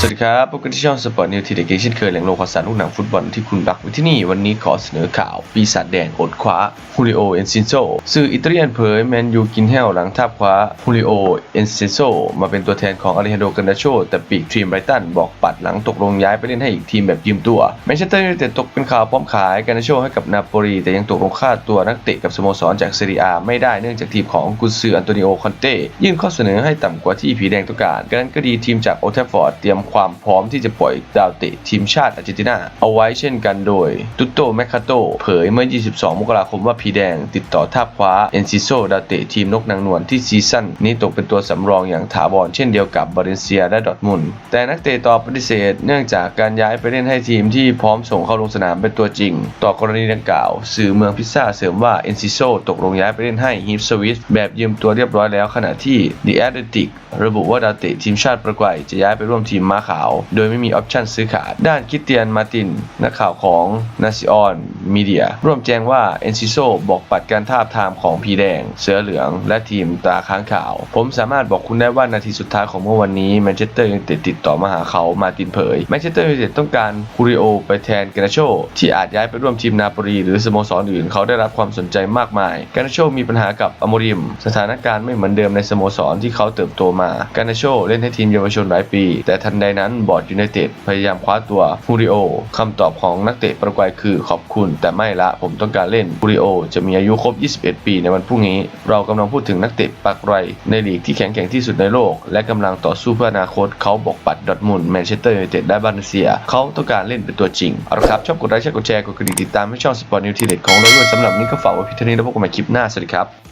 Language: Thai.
สวัสดีครับพบกันที่ช่องสปอร์ตนิวทีเด็กเช่นเคยแหล่งโลกข่าวสารลูกหนังฟุตบอลที่คุณรักไว้ที่นี่ วันนี้ขอเสนอข่าว ปีศาจแดงอดคว้าฮูริโอเอนซินโซสื่ออิตาเลียนเผยแมนยูกินแห้วหลังทาบคว้าฮูริโอเอนซินโซมาเป็นตัวแทนของอาริฮันโดกันดาโชแต่ปีกทีมไบรตันบอกปัดหลังตกลงย้ายไปเล่นให้อีกทีมแบบยืมตัวแมนเชสเตอร์ยูไนเต็ดตกเป็นข่าวพร้อมขายกันดาโชให้กับนาโปลีแต่ยังตกลงค่าตัวนักเตะกับสโมสรจากเซเรียอาไม่ได้เนื่องจากทีมของกุนซืออันโตนิโอคอนเต้ยื่นข้อเสนอให้ต่ำกว่าที่ผีแดงต้องการการนั้นก็ดีทีมจากโอเทฟฟอร์ดเตรียมความพร้อมที่จะปล่อยดาวเตะทีมชาติอาร์เจนตินาเอาไว้เช่นกันโดยตุตโตแมคคาโตเผยเมื่อ 22 มกราคมว่าผีแดง ติดต่อท่าคว้าเอนซิโซดาวเตะทีมนกนางนวลที่ซีซั่นนี้ตกเป็นตัวสำรองอย่างถาวรเช่นเดียวกับบาเลนเซียและดอร์ทมุนแต่นักเตะตอบปฏิเสธ เนื่องจากการย้ายไปเล่นให้ทีมที่พร้อมส่งเข้าลงสนามเป็นตัวจริง ต่อกรณีดังกล่าว สื่อเมืองพิซซ่าเสริมว่าเอนซิโซตกลงย้ายไปเล่นให้ฮิปสวิสแบบยืมตัวเรียบร้อยแล้วขณะที่ดีแอตเลติกระบุว่าดาวเตะทีมชาติปรากวัยจะย้ายไปร่วมทีมมาขาว โดยไม่มีออปชันซื้อขาด ด้านคิเตียนมาติน นักข่าวของนาซิออนมีเดีย ร่วมแจ้งว่าเอนซิโซบอกปัดการทาบทามของพีแดง เสือเหลือง และทีมตาค้างขาว ผมสามารถบอกคุณได้ว่านาทีสุดท้ายของเมื่อวันนี้แมนเชสเตอร์ยูไนเต็ดติดต่อมาหาเขามาตินเผยแมนเชสเตอร์ยูไนเต็ดต้องการคูริโอไปแทนกานาโชที่อาจย้ายไปร่วมทีมนาโปลีหรือสโมสรอื่นเขาได้รับความสนใจมากมายกานาโชมีปัญหากับอโมริม สถานการณ์ไม่เหมือนเดิมในสโมสรที่เขาเติบโตมากานาโชเล่นให้ทีมเยาวชนหลายปี แต่ทันใดนั้นบอร์ดยูไนเต็ดพยายามคว้าตัวฮูริโอคำตอบของนักเตะปรากวัยคือขอบคุณ แต่ไม่ละผมต้องการเล่นฮูริโอจะมีอายุครบ 21 ปีในวันพรุ่งนี้ เรากำลังพูดถึงนักเตะปรากวัยในลีกที่แข็งแกร่งที่สุดในโลก และกำลังต่อสู้เพื่ออนาคตเขาบอกปัดดอทมุนแมนเชสเตอร์ยูไนเต็ดและบาเลนเซีย เขาต้องการเล่นเป็นตัวจริงเอาละครับชอบกดไลค์ใช่กดแชร์กดกระดิ่งติดตามให้ช่องสปอร์ตนิวทีเด็ดของเราด้วยสำหรับวันนี้ก็ฝากไว้พียงเท่านี้แล้วพบกันใหม่คลิปหน้าสวัสดีครับ